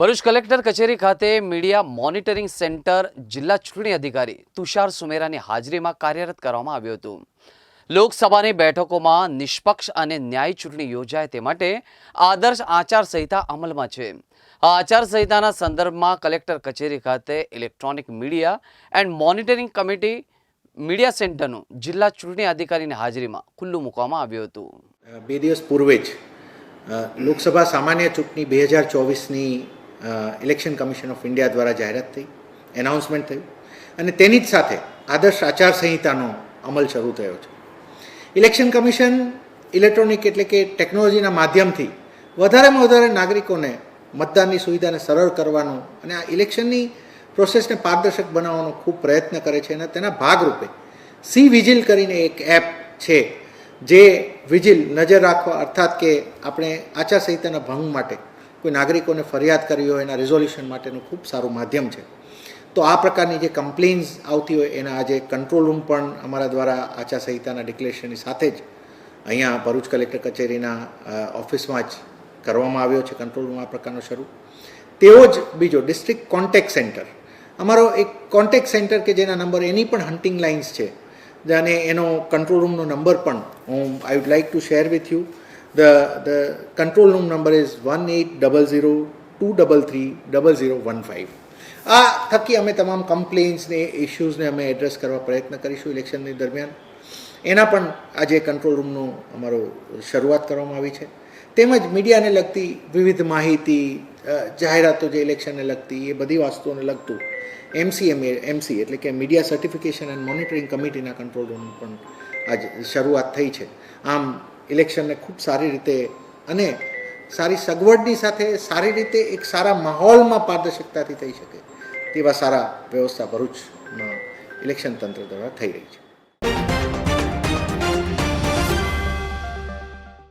Bharuch collector કચેરી ખાતે media monitoring centre જિલ્લા ચૂંટણી અધિકારી તુષાર સુમેરાની હાજરીમાં કાર્યરત કરવામાં આવ્યું હતું. લોકસભાની બેઠકોમાં નિષ્પક્ષ અને ન્યાયી ચૂંટણી યોજાય તે માટે આદર્શ આચારસંહિતા અમલમાં છે. આ આચારસંહિતાના સંદર્ભમાં કલેક્ટર કચેરી ખાતે electronic media and monitoring committee media સેન્ટરનું જિલ્લા ચૂંટણી અધિકારીની હાજરીમાં ખુલ્લું મૂકવામાં આવ્યું હતું. બે દિવસ પૂર્વે જ લોકસભા સામાન્ય ચૂંટણી બે હજાર ચોવીસની ઇલેક્શન કમિશન ઓફ ઇન્ડિયા દ્વારા જાહેરાત થઈ એનાઉન્સમેન્ટ થયું અને તેની જ સાથે આદર્શ આચારસંહિતાનો અમલ શરૂ થયો છે. ઇલેક્શન કમિશન ઇલેક્ટ્રોનિક એટલે કે ટેકનોલોજીના માધ્યમથી વધારેમાં વધારે નાગરિકોને મતદાનની સુવિધાને સરળ કરવાનો અને આ ઇલેક્શનની પ્રોસેસને પારદર્શક બનાવવાનો ખૂબ પ્રયત્ન કરે છે અને તેના ભાગરૂપે સી વિજિલ કરીને એક એપ છે, જે વિજિલ નજર રાખવા અર્થાત કે આપણે આચારસંહિતાના ભંગ માટે કોઈ નાગરિકોને ફરિયાદ કરવી હોય એના રિઝોલ્યુશન માટેનું ખૂબ સારું માધ્યમ છે. તો આ પ્રકારની જે કમ્પ્લેન્સ આવતી હોય એના આજે કંટ્રોલ રૂમ પણ અમારા દ્વારા આચારસંહિતાના ડિક્લેરેશનની સાથે જ અહીંયા ભરૂચ કલેક્ટર કચેરીના ઓફિસમાં જ કરવામાં આવ્યો છે કંટ્રોલ રૂમ આ પ્રકારનો શરૂ. તેવો જ બીજો ડિસ્ટ્રિક્ટ કોન્ટેક્ટ સેન્ટર અમારો એક કોન્ટેક્ટ સેન્ટર કે જેના નંબર એની પણ હન્ટિંગ લાઇન્સ છે. અને એનો કંટ્રોલ રૂમનો નંબર પણ હું I would like to share with you the the control room number is one eight double zero two double three double zero one five આ થકી અમે તમામ કમ્પ્લેન્ટ્સને ઇશ્યુઝને અમે એડ્રેસ કરવા પ્રયત્ન કરીશું ઇલેક્શનની દરમિયાન. એના પણ આજે કંટ્રોલ રૂમનું અમારો શરૂઆત કરવામાં આવી છે. તેમજ મીડિયાને લગતી વિવિધ માહિતી જાહેરાતો જે ઇલેક્શનને લગતી, એ બધી વસ્તુઓને લગતું એમસીએમ એમસી એટલે કે મીડિયા સર્ટિફિકેશન એન્ડ મોનિટરિંગ કમિટીના કંટ્રોલ રૂમ પણ આજે શરૂઆત થઈ છે. આમ ઇલેક્શનને ખૂબ સારી રીતે અને સારી સગવડની સાથે સારી રીતે એક સારા માહોલમાં પારદર્શકતાથી થઈ શકે તેવા સારા વ્યવસ્થા ભરૂચમાં ઇલેક્શન તંત્ર દ્વારા થઈ રહી છે.